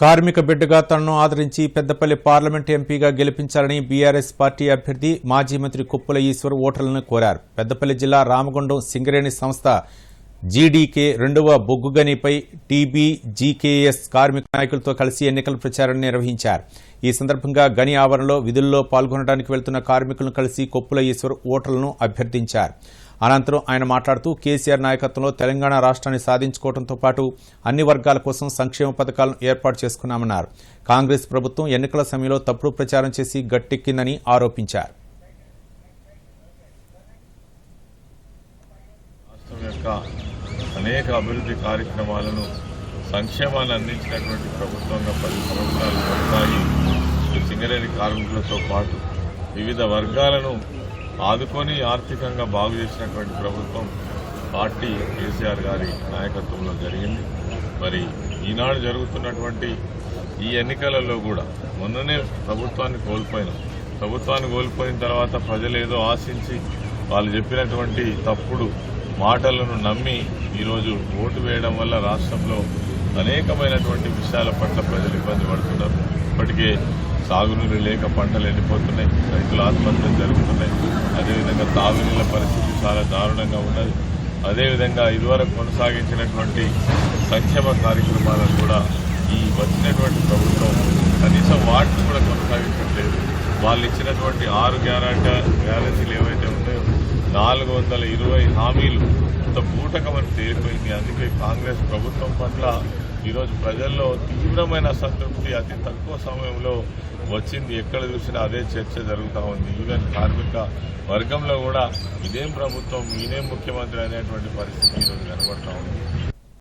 కార్మిక బిడ్డగా తనను ఆదరించి పెద్దపల్లి పార్లమెంట్ ఎంపీగా గెలిపించాలని బీఆర్ఎస్ పార్టీ అభ్యర్థి మాజీ మంత్రి కుప్పుల ఈశ్వర్ ఓటర్లను కోరారు. పెద్దపల్లి జిల్లా రామగుండం సింగరేణి సంస్థ జీడీకే రెండవ బొగ్గుగనిపై టీబీ జీకేఎస్ కార్మిక నాయకులతో కలిసి ఎన్నికల ప్రచారాన్ని నిర్వహించారు. ఈ సందర్భంగా గని ఆవరణలో విధుల్లో పాల్గొనడానికి వెళ్తున్న కార్మికులను కలిసి కొప్పుల ఈశ్వర్ ఓటర్లను అభ్యర్థించారు. అనంతరం ఆయన మాట్లాడుతూ కేసీఆర్ నాయకత్వంలో తెలంగాణ రాష్ట్రాన్ని సాధించుకోవడంతో పాటు అన్ని వర్గాల కోసం సంక్షేమ పథకాలను ఏర్పాటు చేసుకున్నామన్నారు. కాంగ్రెస్ ప్రభుత్వం ఎన్నికల సమయంలో తప్పుడు ప్రచారం చేసి గట్టెక్కిందని ఆరోపించారు. అనేక అభివృద్ధి కార్యక్రమాలను సంక్షేమాన్ని అందించినటువంటి ప్రభుత్వంగా పది సంవత్సరాలు కొనసాగి సింగరేణి కార్మికులతో పాటు వివిధ వర్గాలను ఆదుకొని ఆర్థికంగా బాగు చేసినటువంటి ప్రభుత్వం పార్టీ కేసీఆర్ గారి నాయకత్వంలో జరిగింది. మరి ఈనాడు జరుగుతున్నటువంటి ఈ ఎన్నికలలో కూడా మొన్ననే ప్రభుత్వాన్ని కోల్పోయినాం. ప్రభుత్వాన్ని కోల్పోయిన తర్వాత ప్రజలు ఏదో ఆశించి వాళ్ళు చెప్పినటువంటి తప్పుడు మాటలను నమ్మి ఈరోజు ఓటు వేయడం వల్ల రాష్ట్రంలో అనేకమైనటువంటి విషయాల పట్ల ప్రజలు ఇబ్బంది పడుతున్నారు. ఇప్పటికే సాగునీరు లేక పంటలు ఎండిపోతున్నాయి. రైతుల ఆత్మహత్యలు జరుగుతున్నాయి. అదేవిధంగా తాగునీళ్ళ పరిస్థితి చాలా దారుణంగా ఉన్నది. అదేవిధంగా ఇదివరకు కొనసాగించినటువంటి సంక్షేమ కార్యక్రమాలను కూడా ఈ వచ్చినటువంటి ప్రభుత్వం కనీసం వాటిని కూడా కొనసాగించట్లేదు. వాళ్ళు ఇచ్చినటువంటి ఆరు గ్యారంటీ గ్యారంటీలు ఏవైతే నాలుగు వందల ఇరవై హామీలు ఇంత బూటకమని తేలిపోయింది. అందుకే కాంగ్రెస్ ప్రభుత్వం పట్ల ఈరోజు ప్రజల్లో తీవ్రమైన అసంతృప్తి అతి తక్కువ సమయంలో వచ్చింది. ఎక్కడ చూసినా అదే చర్చ జరుగుతూ ఉంది. ఈవెన్ కార్మిక వర్గంలో కూడా ఇదేం ప్రభుత్వం ఈయనేం ముఖ్యమంత్రి అనేటువంటి పరిస్థితి ఈరోజు కనబడతా ఉంది.